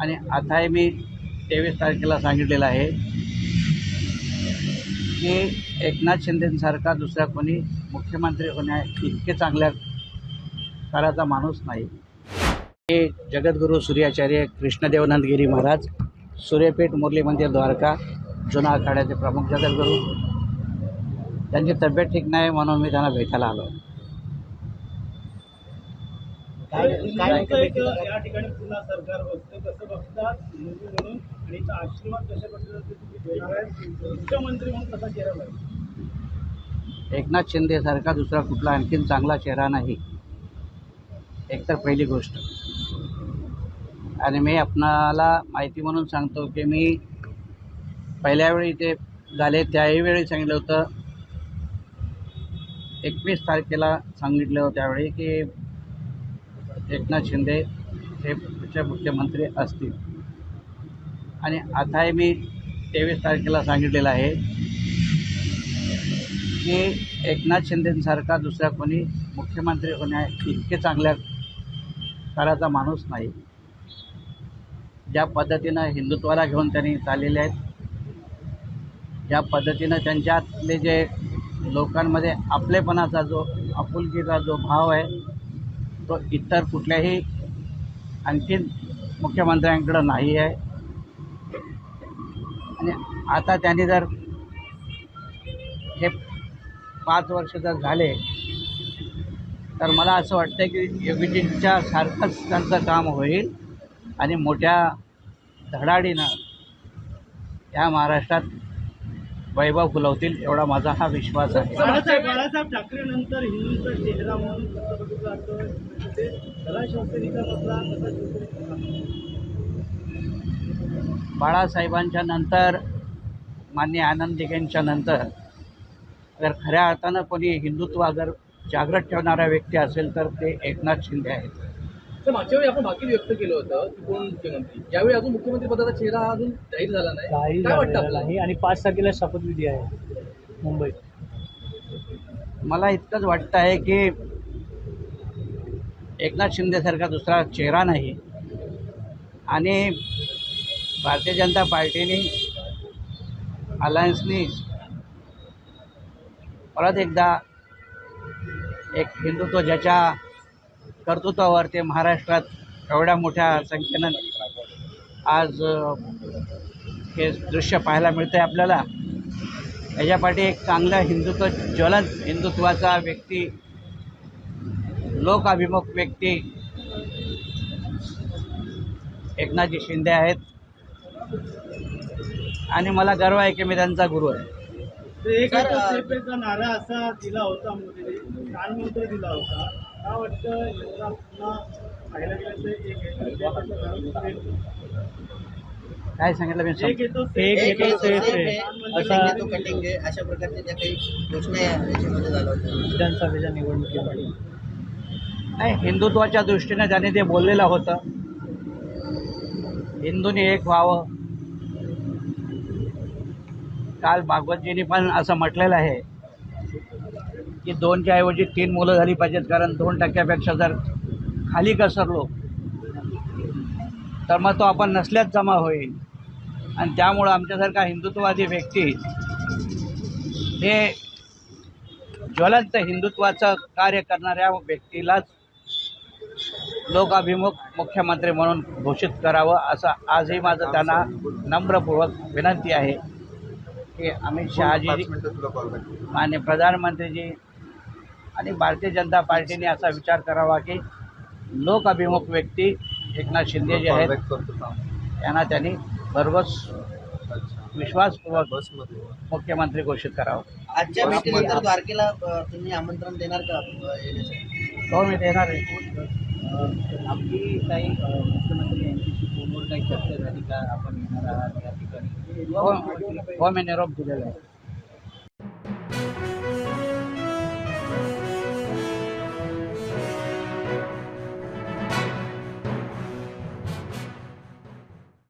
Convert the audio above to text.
आणि आताही मी तेवीस तारखेला सांगितलेलं आहे की एकनाथ शिंदेसारखा दुसरा कोणी मुख्यमंत्री होण्या इतके चांगल्या काळाचा माणूस नाही. हे जगद्गुरू सूर्याचार्य कृष्णदेवनंदगिरी महाराज सूर्यपीठ मुरली मंदिर द्वारका जुना आखाड्याचे प्रमुख जगद्गुरू. त्यांची तब्येत ठीक नाही म्हणून मी त्यांना भेटायला आलो. हिंदूचं एक या ठिकाणी पुन्हा सरकार बसतं कसं बघतात हिंदू म्हणून आणि याचा आशीर्वाद कशा पद्धतीने तुम्ही देणार आहे मुख्यमंत्री म्हणून कसा चेहरा पाहिजे एकनाथ शिंदेसारखा दुसरा कुठला आणखीन चांगला चेहरा नाही. एकतर पहिली गोष्ट. आणि मी आपणाला माहिती म्हणून सांगतो की मी पहिल्या वेळी ते झाले त्याही वेळी सांगितलं होतं. एकवीस तारखेला सांगितलं होतं त्यावेळी की एकनाथ शिंदे हे पुढचे मुख्यमंत्री असतील. आणि आता हे मी तेवीस तारखेला सांगितलेलं आहे की एकनाथ शिंदेसारखा दुसरा कोणी मुख्यमंत्री होण्या इतके चांगल्या काळाचा माणूस नाही. ज्या पद्धतीनं हिंदुत्वाला घेऊन त्यांनी चाललेले आहेत ज्या पद्धतीनं त्यांच्यातले जे लोकांमध्ये आपलेपणाचा जो आपुलकीचा जो भाव आहे तो इतर कुठल्याही आणखीन मुख्यमंत्र्यांकडं नाही आहे. आणि आता त्यांनी जर हे पाच वर्ष जर झाले तर मला असं वाटतं की योगीजींच्या सारखंच त्यांचं काम होईल आणि मोठ्या धडाडीनं या महाराष्ट्रात वैभव फुलवतील एवढा माझा हा विश्वास आहे. बाळासाहेब बाळासाहेब हिंदूंचा चेहरा म्हणून बाळासाहेबांच्या नंतर मान्य आनंद दिघेंच्या नंतर अगर खऱ्या अर्थानं कोणी हिंदुत्व अगर जागृत ठेवणारा व्यक्ती असेल तर ते एकनाथ शिंदे आहेत. तर मागच्या वेळी आपण बाकी व्यक्त केलं होतं की कोण मुख्यमंत्री? यावेळी अजून मुख्यमंत्री पदाचा चेहरा अजून जाहीर झाला नाही. काही काय वाटतं झालेलं आपल्याला? नाही आणि पाच तारखेला शपथविधी आहे मुंबईत. मला इतकंच वाटतं आहे की एकनाथ शिंदेसारखा दुसरा चेहरा नाही. आणि भारतीय जनता पार्टीने अलायन्सनी परत एकदा एक हिंदुत्व ज्याच्या कर्तृत्वावर ते महाराष्ट्रात एवढ्या मोठ्या संख्येनं आज हे दृश्य पाहायला मिळतं आहे आपल्याला याच्यापाठी एक चांगला हिंदुत्व ज्वलंत हिंदुत्वाचा व्यक्ती लोकाभिमुख व्यक्ती. एकनाथजी शिंदे आहेत. आणि मला गर्व आहे की मी त्यांचा गुरु आहे. नारा असा दिला होता मोदीने दिला होता. काय वाटतं? पाहायला गेलं काय सांगितलं मी? एक अशा प्रकारच्या ज्या काही घोषणा याच्यामध्ये झाल्या होत्या. विधानसभेच्या निवडणुकीमध्ये. नाही हिंदुत्वाच्या दृष्टीने त्याने ते बोललेलं होतं हिंदूंनी एक व्हावं. काल भागवतजींनी पण असं म्हटलेलं आहे की दोनच्या ऐवजी तीन मुलं झाली पाहिजेत कारण दोन टक्क्यापेक्षा जर खाली घसरलो तर मग तो आपण नसल्याच जमा होईल. आणि त्यामुळं आमच्यासारखा हिंदुत्ववादी व्यक्ती हे ज्वलंत हिंदुत्वाचं कार्य करणाऱ्या व्यक्तीलाच लोकाभिमुख मुख्यमंत्री म्हणून घोषित करावं असं आजही माझं त्यांना नम्रपूर्वक विनंती आहे. की अमित शहाजी मान्य प्रधानमंत्रीजी आणि भारतीय जनता पार्टीने असा विचार करावा की लोकाभिमुख व्यक्ती एकनाथ शिंदे जे आहेत. यांना त्यांनी भरघोस विश्वासपूर्वक मुख्यमंत्री घोषित करावं. आजच्या भेटीनंतर द्वारकेला तुम्ही आमंत्रण देणार का हो मी देणार आहे. आपली काही मुख्यमंत्री यांच्याशी फोनवर काही चर्चा झाली का आपण येणार आहात या